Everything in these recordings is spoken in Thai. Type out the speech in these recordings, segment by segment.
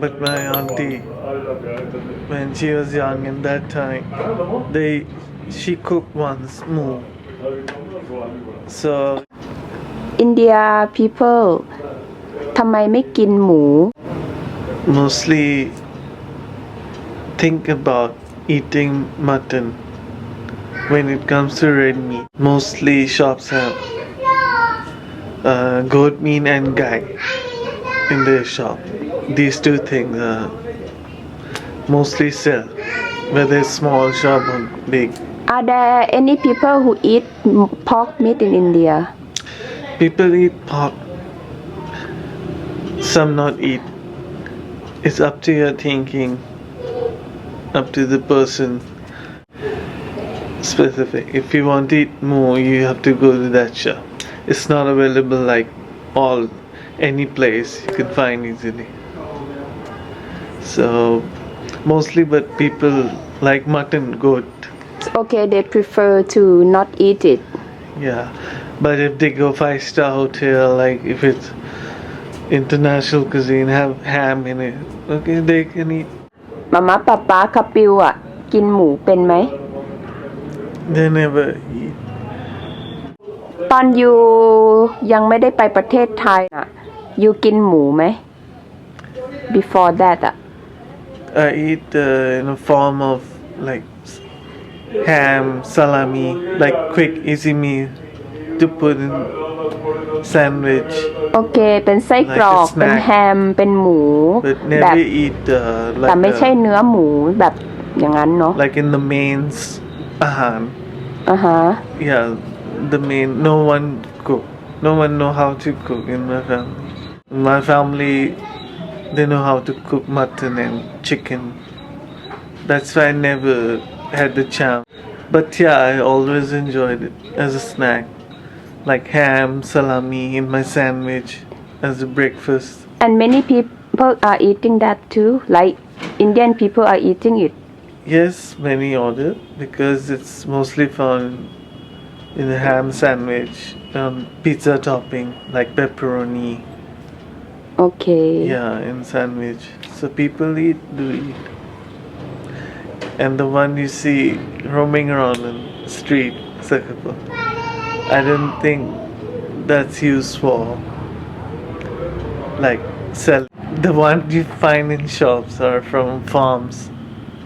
but my auntie, when she was young in that time, they she cooked once moo. So อินเดีย people ทำไมไม่กินหมู mostly think about eating mutton when it comes to red meat. Mostly shops have uh, goat meat and gai in their shop. These two things uh, mostly sell, whether small shop or big. Are there any people who eat pork meat in India People eat pork, some not eat. It's up to your thinking, up to the person specific. If you want to eat more, you have to go to that shop. It's not available like all any place you can find easily. So mostly, but people like mutton, goat. okay they prefer to not eat it Yeah, but if they go five star hotel, like if it's international cuisine, have ham in it. Okay, they can eat. มาม่าป๊าป๊าคาปิวอะกินหมูเป็นไหม They never eat. ตอนยูยังไม่ได้ไปประเทศไทยอะยูกินหมูไหม before that อะ I eat uh, in a form of like s- ham, salami, like quick, easy meal to put in sandwich, โอเค เป็นไส้กรอก Like a snack เป็นแฮม เป็นหมู but แบบ never eat uh, แต่ like ไม่ใช่ uh, เนื้อหมูแบบอย่างนั้นเนาะ like in the mains. Ahan. อ่าฮะ Yeah, the main. No one cook. No one know how to cook in my family. My family, they know how to cook mutton and chicken. That's why I never had the chance. But yeah, I always enjoyed it as a snack, like ham, salami in my sandwich as a breakfast. and many people are eating that too like Indian people are eating it Yes, many order because it's mostly found in the ham sandwich, um, pizza topping like pepperoni. Okay. Yeah, in sandwich. So people eat, do eat. And the one you see roaming around in street, I don't think that's used for like sell. The one you find in shops are from farms,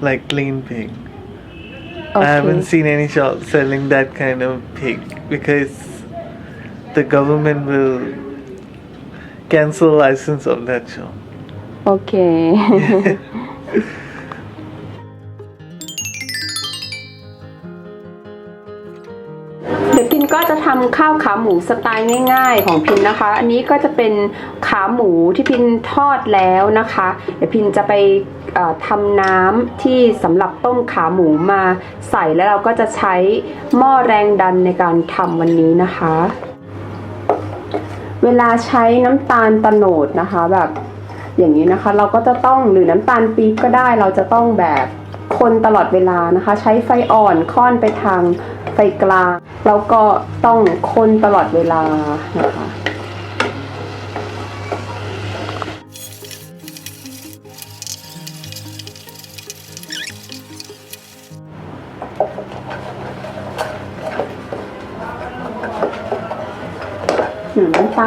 like clean pig. Okay. I haven't seen any shop selling that kind of pig because the government will cancel license of that shop. โอเคเดี๋ยวพินก็จะทำข้าวขาหมูสไตล์ง่ายๆของพินนะคะ อันนี้ก็จะเป็นขาหมูที่พินทอดแล้วนะคะ เดี๋ยวพินจะไปทำน้ำที่สำหรับต้มขาหมูมาใส่แล้วเราก็จะใช้หม้อแรงดันในการทำวันนี้นะคะ เวลาใช้น้ำตาลตะโนดนะคะแบบอย่างนี้นะคะ เราก็จะต้องหรือน้ำตาลปี๊บก็ได้เราจะต้องแบบคนตลอดเวลานะคะ ใช้ไฟอ่อนค่อนไปทางไฟกลาง แล้วก็ต้องคนตลอดเวลานะคะ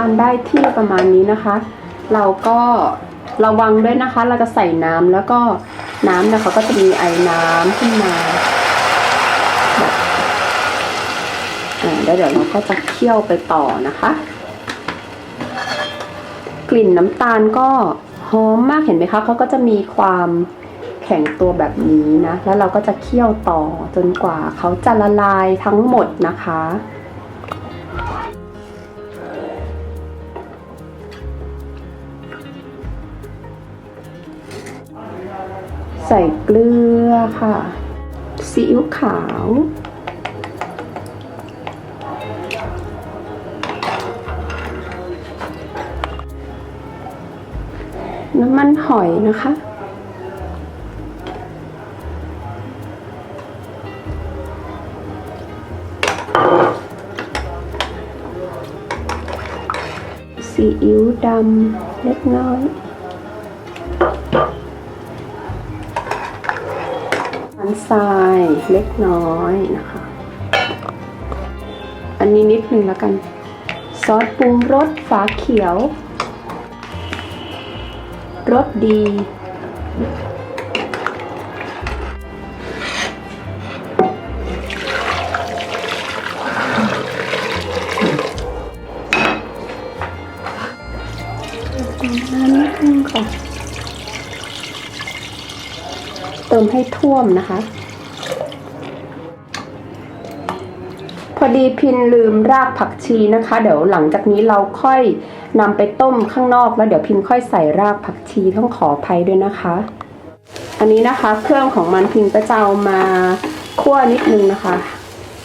นึ่งน้ำตาลได้ที่ประมาณนี้นะคะ เราก็ระวังด้วยนะคะ เราจะใส่น้ำแล้วก็น้ำเนี่ยเขาก็จะมีไอ้น้ำขึ้นมาแบบอ่าแล้วเดี๋ยวเราก็จะเคี่ยวไปต่อนะคะ กลิ่นน้ำตาลก็หอมมากเห็นไหมคะเขาก็จะมีความแข็งตัวแบบนี้นะ แล้วเราก็จะเคี่ยวต่อจนกว่าเขาจะละลายทั้งหมดนะคะ ใส่เกลือค่ะ ซีอิ๊วขาว น้ำมันหอยนะคะ ซีอิ๊วดำเล็กน้อย น้ำทรายเล็กน้อยนะคะ อันนี้นิดนึงแล้วกัน ซอสปรุงรสฝาเขียวรสดี ติมให้ท่วมนะคะ พอดีพินลืมรากผักชีนะคะ เดี๋ยวหลังจากนี้เราค่อยนำไปต้มข้างนอกแล้วเดี๋ยวพินค่อยใส่รากผักชีต้องขออภัยด้วยนะคะ อันนี้นะคะเครื่องของมันพินก็จะเอามาคั่วนิดนึงนะคะ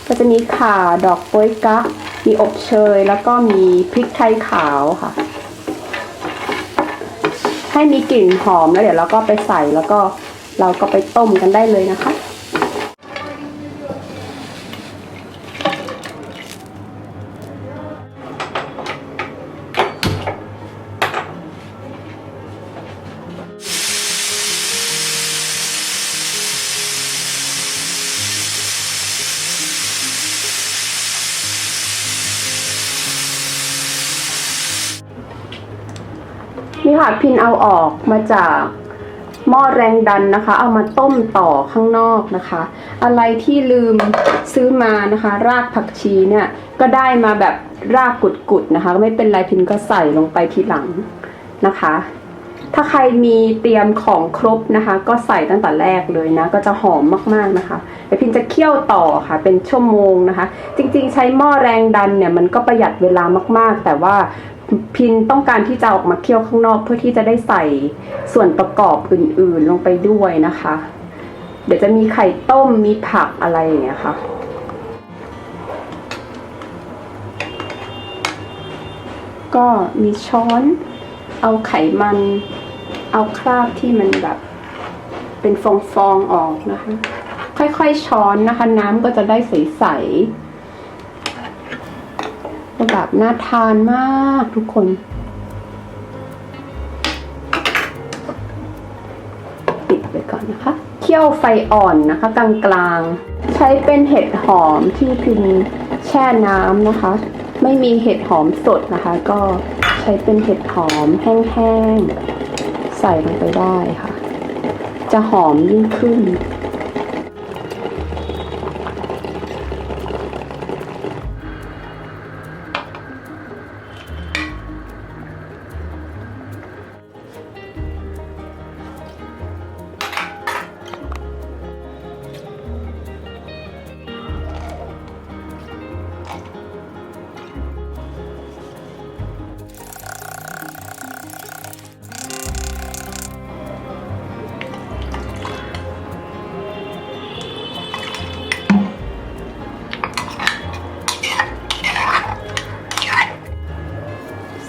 ก็จะมีข่าดอกโป๊ยกั๊กมีอบเชยแล้วก็มีพริกไทยขาวค่ะ ให้มีกลิ่นหอมแล้วเดี๋ยวเราก็ไปใส่แล้วก็ เราก็ไปต้มกันได้เลยนะคะ นี่ค่ะพินเอาออกมาจาก หม้อแรงดันนะคะ เอามาต้มต่อข้างนอกนะคะ อะไรที่ลืมซื้อมานะคะ รากผักชีเนี่ยก็ได้มาแบบรากกุดๆนะคะไม่เป็นไรพินก็ใส่ลงไปทีหลังนะคะ ถ้าใครมีเตรียมของครบนะคะ ก็ใส่ตั้งแต่แรกเลยนะ ก็จะหอมมากๆนะคะเดี๋ยวพินจะเคี่ยวต่อค่ะ เป็นชั่วโมงนะคะ จริงๆ ใช้หม้อแรงดันเนี่ยมันก็ประหยัดเวลามากๆ แต่ว่า พินต้องการที่จะออกมาเคี่ยวข้างนอก เพื่อที่จะได้ใส่ส่วนประกอบอื่นๆลงไปด้วยนะคะ เดี๋ยวจะมีไข่ต้มมีผักอะไรอย่างเงี้ยค่ะก็มีช้อน เอาไขมัน เอาคราบที่มันแบบ เป็นฟองๆออกนะคะ ค่อยๆช้อนนะคะ น้ำก็จะได้ใสๆ ก็แบบน่าทานมากทุกคน ปิดไปก่อนนะคะ เคี่ยวไฟอ่อนนะคะ กลางๆ ใช้เป็นเห็ดหอมที่พิมแช่น้ำนะคะ ไม่มีเห็ดหอมสดนะคะ ก็ใช้เป็นเห็ดหอมแห้งๆ ใส่ลงไปได้ค่ะ จะหอมยิ่งขึ้น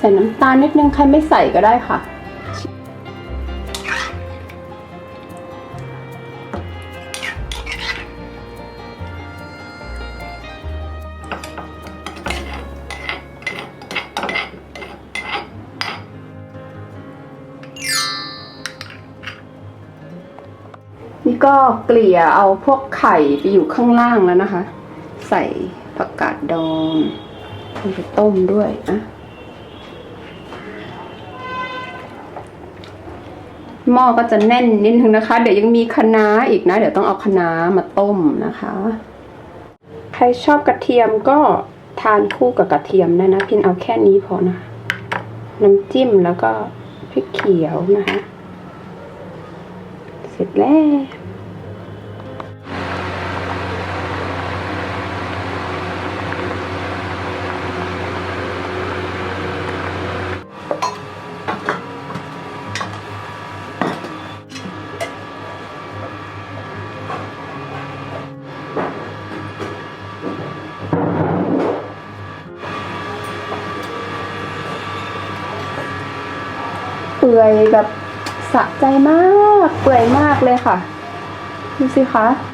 ส่น้ำตาลนิดนึงใครไม่ใส่ก็ได้ค่ะ นี่ก็เกลี่ยเอาพวกไข่ไปอยู่ข้างล่างแล้วนะคะ ใส่ผักกาดดองไปต้มด้วยอะ หม้อก็จะแน่นนิดนึงนะคะ เดี๋ยวยังมีคะน้าอีกนะ เดี๋ยวต้องเอาคะน้ามาต้มนะคะ ใครชอบกระเทียมก็ทานคู่กับกระเทียมได้นะ พินเอาแค่นี้พอนะน้ำจิ้มแล้วก็พริกเขียวนะคะ เสร็จแล้ว ปื่อยแบบสะใจมาก เปื่อยมากเลยค่ะ ดูสิคะ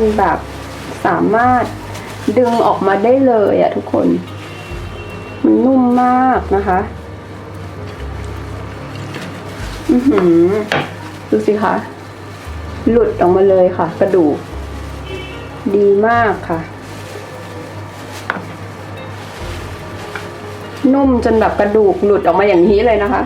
มันแบบสามารถดึงออกมาได้เลยอะทุกคน มันนุ่มมากนะคะ อือหือ ดูสิคะ หลุดออกมาเลยค่ะ กระดูก ดีมากค่ะ นุ่มจนแบบกระดูกหลุดออกมาอย่างนี้เลยนะคะ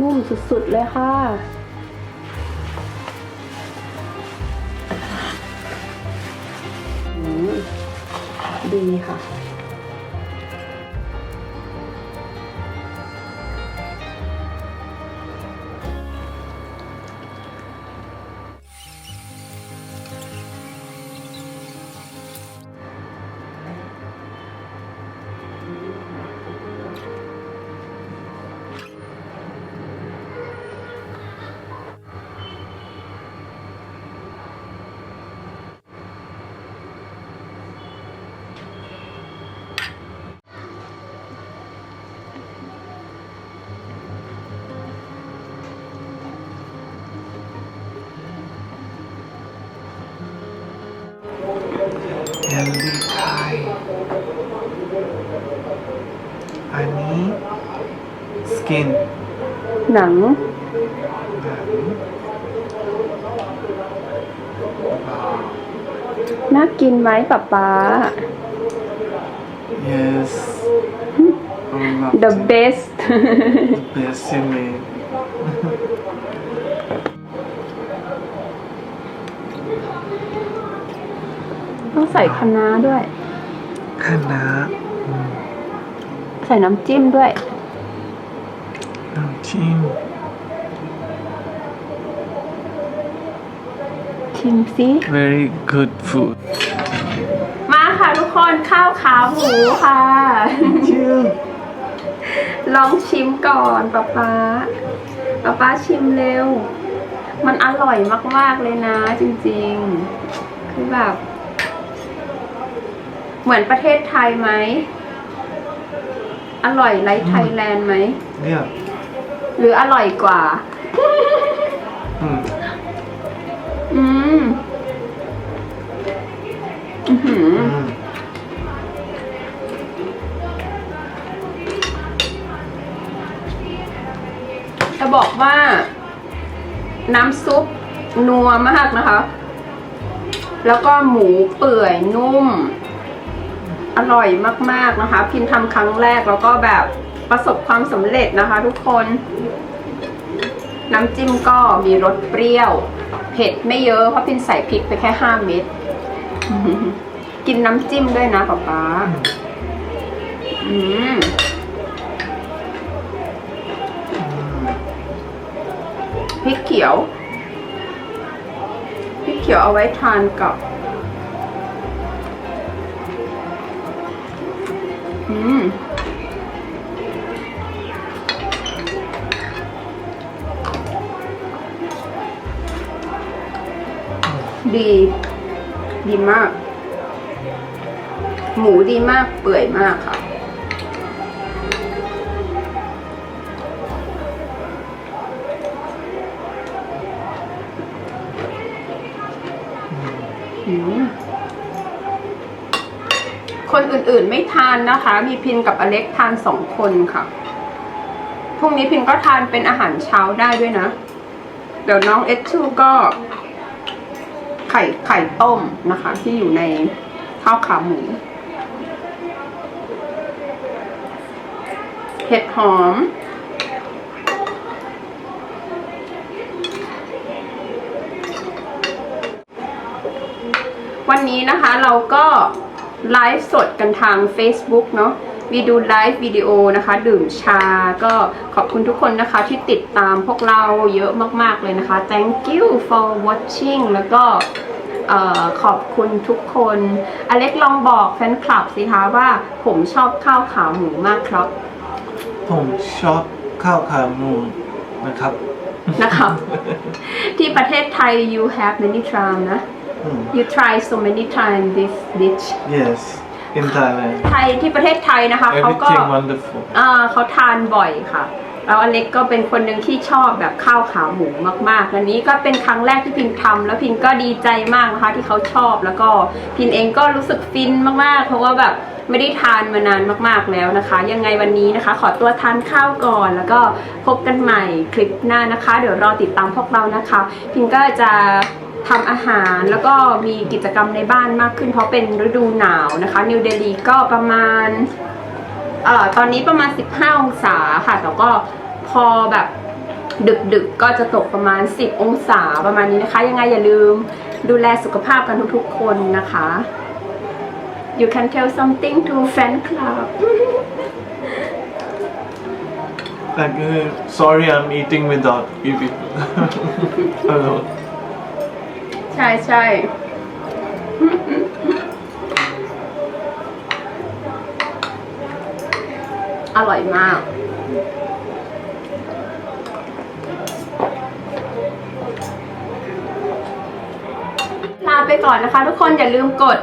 นุ่มสุดๆเลยค่ะ ดีค่ะ นนี้สกินหนังน่ากินไหมป๊าป๊า yes I love the it. best the best you made ต้องใส่คะน้าด้วย คณะใส่น้ำจิ้มด้วย น้ำจิ้มชิมซิ very good food มาค่ะทุกคนข้าวขาหมูค่ะ you ลองชิมก่อนป๊าป๊าป๊าป๊าชิมเร็ว มันอร่อยมากๆเลยนะ จริงๆ คือแบบ เหมือนประเทศไทยไหม อร่อยไลท์ไทยแลนด์ไหม yeah หรืออร่อยกว่า mm. อืมอือหือ Mm. จะบอกว่า น้ำซุปนัวมากนะคะ แล้วก็หมูเปื่อยนุ่ม อร่อยมากๆนะคะ พินทำครั้งแรกแล้วก็แบบประสบความสำเร็จนะคะ ทุกคน น้ำจิ้มก็มีรสเปรี้ยว เผ็ดไม่เยอะเพราะพินใส่พริกไปแค่ห้าเม็ดกินน้ำจิ้มด้วยนะป๊าป๊าอืมพริกเขียว พริกเขียวเอาไว้ทานกับ อืมดี ดีมาก หมูดีมาก เปื่อยมากค่ะ อืม คนอื่นๆไม่ทานนะคะ มีพินกับอเล็กทานสองคนค่ะพรุ่งนี้พินก็ทานเป็นอาหารเช้าได้ด้วยนะ เดี๋ยวน้องเอชชูก็ ไข่ไข่ต้มนะคะ ที่อยู่ในข้าวขาหมูเห็ดหอมวันนี้นะคะเราก็ ไลฟ์สดกันทาง Facebook เนาะวีดูไลฟ์วิดีโอนะคะ ดื่มชาก็ขอบคุณทุกคนนะคะที่ติดตามพวกเราเยอะมาก ๆ เลยนะคะ thank you for watching แล้วก็เออขอบคุณทุกคน อเล็กลองบอกแฟนคลับสิคะว่าผมชอบข้าวขาหมูมากครับ ผมชอบข้าวขาหมูนะครับ นะครับ ที่ประเทศไทย you have many time นะ อืม you try so many time this dish yes in Thailand ไทยที่ประเทศไทยนะคะเขาก็ everything wonderful อ่าเขาทานบ่อยค่ะแล้วอเล็กก็เป็นคนหนึ่งที่ชอบแบบข้าวขาหมูมากๆ อันนี้ก็เป็นครั้งแรกที่พินทำแล้วพินก็ดีใจมากนะคะที่เขาชอบ แล้วก็พินเองก็รู้สึกฟินมากๆ เพราะว่าแบบไม่ได้ทานมานานมากๆแล้วนะคะ ยังไงวันนี้นะคะ ขอตัวทานข้าวก่อน แล้วก็พบกันใหม่คลิปหน้านะคะ เดี๋ยวรอติดตามพวกเรานะคะ พินก็จะ ทำอาหารแล้วก็มีกิจกรรมในบ้านมากขึ้นเพราะเป็นฤดูหนาวนะคะ นิวเดลีก็ประมาณเอ่อตอนนี้ประมาณ 15 องศาค่ะ แต่ก็พอแบบดึกๆก็จะตกประมาณ 10 องศาประมาณนี้นะคะ ยังไงอย่าลืมดูแลสุขภาพกันทุกๆคนนะคะ you can tell something to fan club like uh, sorry I'm eating without you people alone ใช่ใช่อร่อยมาก ลาไปก่อนนะคะทุกคนอย่าลืมกด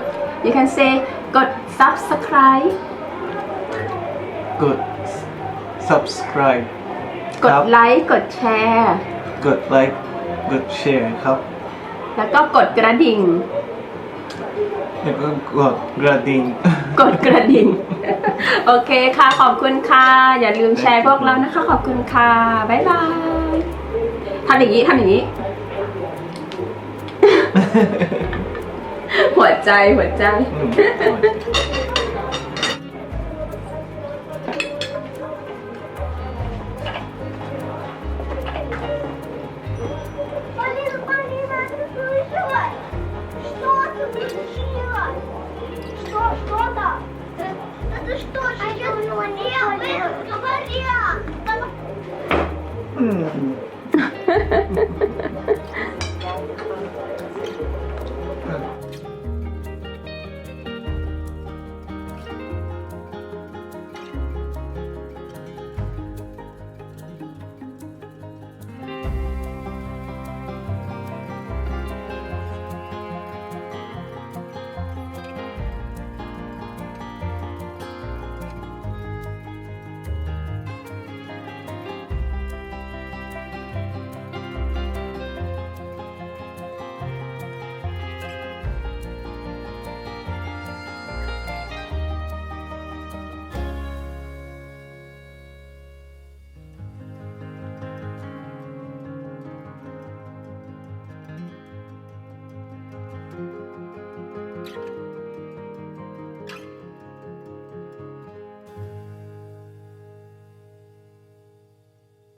you can say กด subscribe กด subscribe กดครับไลค์ กดแชร์ กดไลค์ กดแชร์ครับ แล้วก็กดกระดิ่ง แล้วก็กดกระดิ่ง กดกระดิ่ง โอเคค่ะ ขอบคุณค่ะ อย่าลืมแชร์พวกเรานะคะ ขอบคุณค่ะ บ๊ายบายทำอย่างนี้ทำอย่างนี้ หัวใจหัวใจอืม